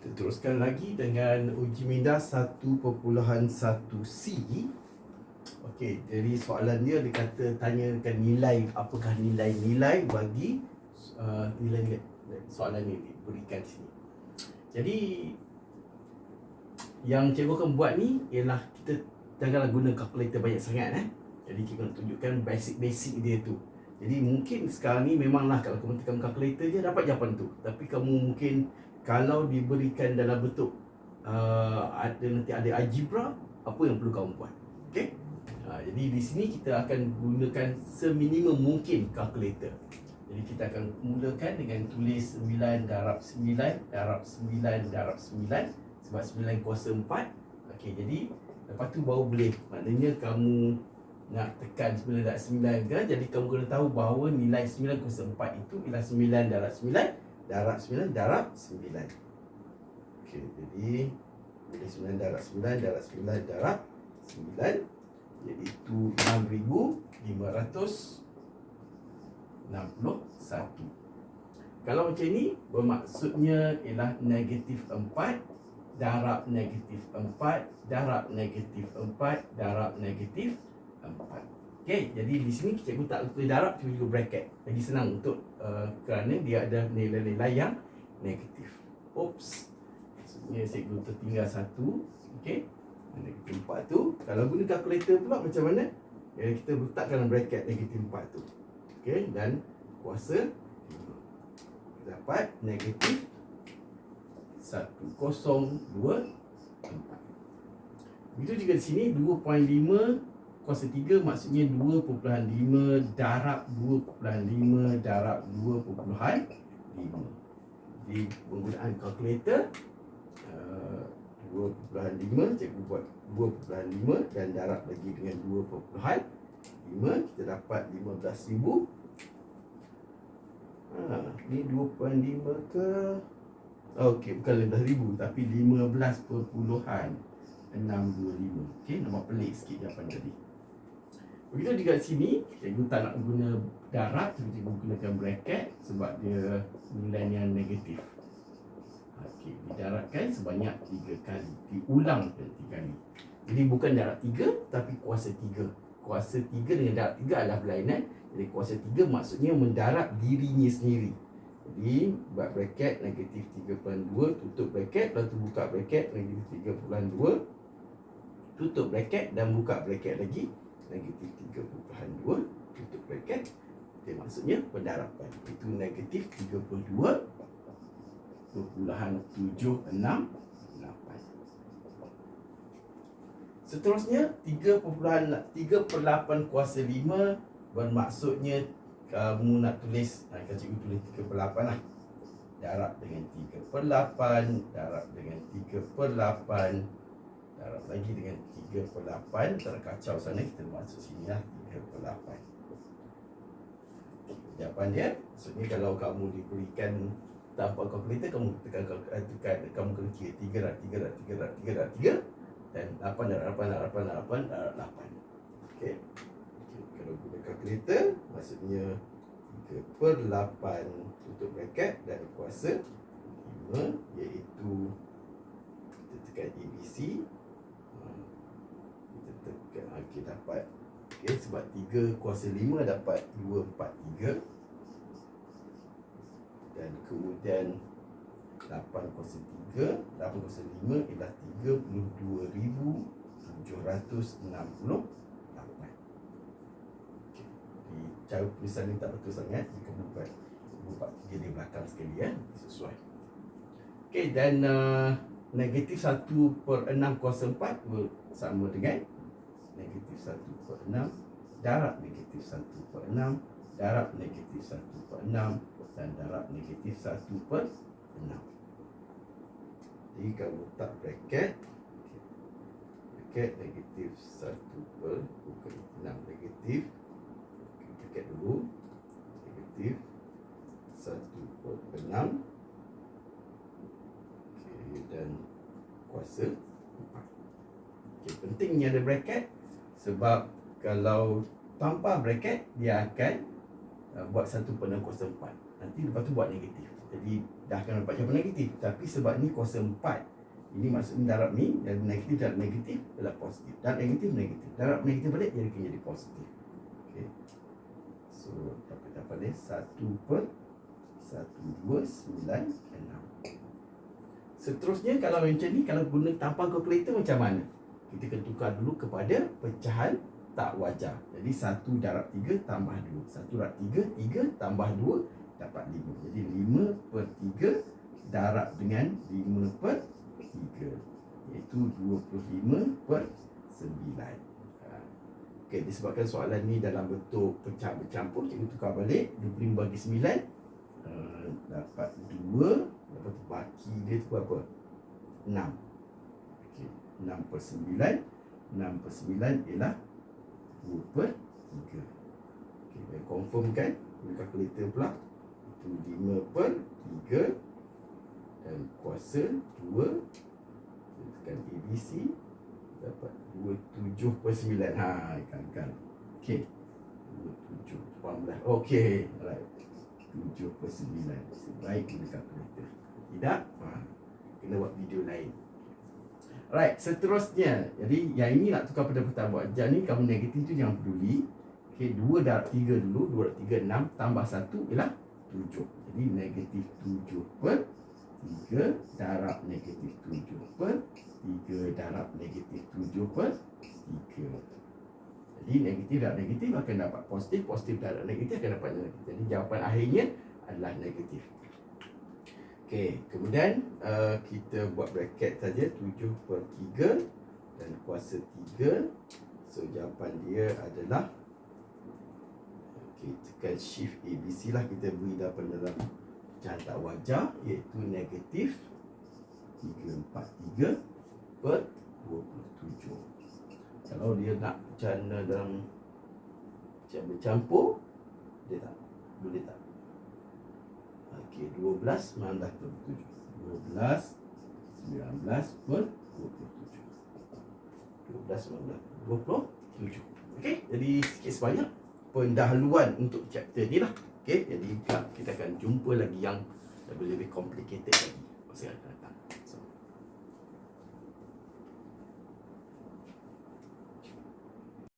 Kita teruskan lagi dengan uji minda 1.1C. Okey, jadi soalan dia dia kata tanyakan nilai apakah nilai-nilai bagi uh, nilai soalan ini diberikan sini. Jadi yang cikgu akan buat ni ialah kita janganlah guna kalkulator banyak sangat eh. Jadi kita nak tunjukkan basic-basic dia tu. Jadi mungkin sekarang ni memanglah kalau kamu tekan kalkulator je dapat jawapan tu. Tapi kamu mungkin kalau diberikan dalam bentuk uh, ada nanti ada algebra apa yang perlu kamu buat. Okey? Ha, jadi di sini kita akan gunakan seminimum mungkin kalkulator. Jadi kita akan mulakan dengan tulis 9 darab 9 darab 9 darab 9 sebab 9 kuasa 4. Okey, jadi lepas tu baru boleh. Maknanya kamu nak tekan 9 darab 9 kan jadi kamu kena tahu bahawa nilai 9 kuasa 4 itu ialah 9 darab 9 darab 9 darab 9. Okey, jadi boleh 9 darab 9 darab 9 darab 9 iaitu 6561 kalau macam ni bermaksudnya ialah negatif 4 darab negatif 4 darab negatif 4 darab negatif 4 Okay, jadi di sini cikgu tak tulis darab, cikgu juga bracket. Lagi senang untuk uh, kerana dia ada nilai-nilai yang negatif. Oops. Maksudnya cikgu tertinggal satu. Okay negatif 4 tu. Kalau guna kalkulator pula macam mana? Ya, kita letakkan dalam bracket negatif 4 tu. Okey dan kuasa 5 kita dapat negatif 1 kosong 2 4 begitu juga di sini 2.5 kuasa 3 maksudnya 2.5 darab 2.5 darab 2.5 jadi penggunaan kalkulator uh, 2.5 cikgu buat 2.5 dan darab lagi dengan 2.5 kita dapat 15,000 ha, ni 2.5 ke? Okey, bukan 15,000 tapi 15.625 Okey, nama pelik sikit jawapan tadi Begitu juga sini, cikgu tak nak guna darab, cikgu gunakan bracket sebab dia nilai yang negatif Okey, didaratkan sebanyak tiga kali. Diulangkan tiga kali. Jadi bukan darat tiga, tapi kuasa tiga. Kuasa tiga dengan darat tiga adalah berlainan. Jadi kuasa tiga maksudnya mendarat dirinya sendiri. Jadi buat bracket negatif 3.2 tutup bracket tu buka bracket negatif 3.2 tutup bracket dan buka bracket lagi negatif 3.2 tutup bracket. Itu maksudnya pendarapan itu negatif 3.2 2.768 Seterusnya 3.3 per 8 kuasa 5 Bermaksudnya kamu nak tulis Nak cikgu tulis 3 per 8 lah. Darab dengan 3 per 8 Darab dengan 3 per 8 Darab lagi dengan 3 per 8 Terkacau sana kita masuk sini lah 3 per 8 Jawapan dia Maksudnya kalau kamu diberikan tanpa kalkulator kamu tekan tekan, tekan kamu kena kira tiga dah tiga dah tiga dah tiga dah tiga dan lapan dah lapan dah lapan dah lapan dah lapan okey? Kalau guna kalkulator maksudnya tiga per lapan tutup bracket dan kuasa lima iaitu kita tekan ABC okey dapat. Okey sebab tiga kuasa lima dapat dua empat tiga. Dan kemudian 8 kuasa 3 8 kuasa 5 ialah 32,768 okay. di cara tulisan ni tak betul sangat. Jika buat buat tiga di belakang sekali ya. Sesuai. Okey dan uh, negatif 1 per 6 kuasa 4 sama dengan negatif 1 per 6 darab negatif 1 per 6 darab negatif 1 per 6 dan darab negatif 1 per 6 jadi kalau letak bracket bracket negatif 1 per bukan 6 negatif bracket dulu negatif 1 per 6 okay, dan kuasa 4 okay, pentingnya ada bracket sebab kalau tanpa bracket dia akan uh, buat satu per 6 kuasa 4 Nanti lepas tu buat negatif Jadi dah akan dapat jawapan negatif. Tapi sebab ni kuasa 4. Ini maksudnya darab ni dan negatif dan negatif adalah positif. Dan negatif negatif. Darab negatif balik dia akan jadi positif. Okay. So dapat dapat dia 1 per 1, 2, 9, 6. Seterusnya kalau macam ni kalau guna tampang kalkulator macam mana? Kita kena tukar dulu kepada pecahan tak wajar. Jadi 1 darab 3 tambah 2. 1 darab 3, 3 tambah 2 dapat 5. Jadi 5 per 3 darab dengan 5 per 3. Iaitu 25 per 9. Ha. Okey, disebabkan soalan ni dalam bentuk pecah bercampur, cikgu tukar balik. 25 bagi 9 uh, dapat 2 Lepas tu baki dia tu berapa? 6 okay. 6 per 9 6 per 9 ialah 2 per 3 okay, Saya confirm kan? Guna kalkulator pula. Itu 5 per 3 Dan kuasa 2 Kita tekan ABC Dapat 27 per 9 Ha, kan-kan Okay 27 18 Okay Alright. 7 per 9 Sebaik guna kalkulator Tidak? Ha, Kena buat video lain Alright, seterusnya. Jadi yang ini nak tukar pada pertama. Buat ni kamu negatif tu jangan peduli. Okay, 2 darab 3 dulu. 2 darab 3, 6 Tambah 1 ialah 7 Jadi negatif 7 per 3 Darab negatif 7 per 3 Darab negatif 7 per 3 jadi negatif dan negatif akan dapat positif, positif dan negatif akan dapat negatif. Jadi jawapan akhirnya adalah negatif. Okey, kemudian uh, kita buat bracket saja 7 per 3 dan kuasa 3. So jawapan dia adalah Okey, tekan shift ABC lah kita beri dalam dalam pecahan tak wajar iaitu negatif 343 per 27 kalau dia nak macam dalam macam bercampur dia tak boleh tak okey 12 19 per 7 12 19 per 27 12 19 27 okey jadi sikit sebanyak pendahuluan untuk chapter ni lah. Okey jadi kita akan jumpa lagi yang lebih lebih complicated lagi masa akan datang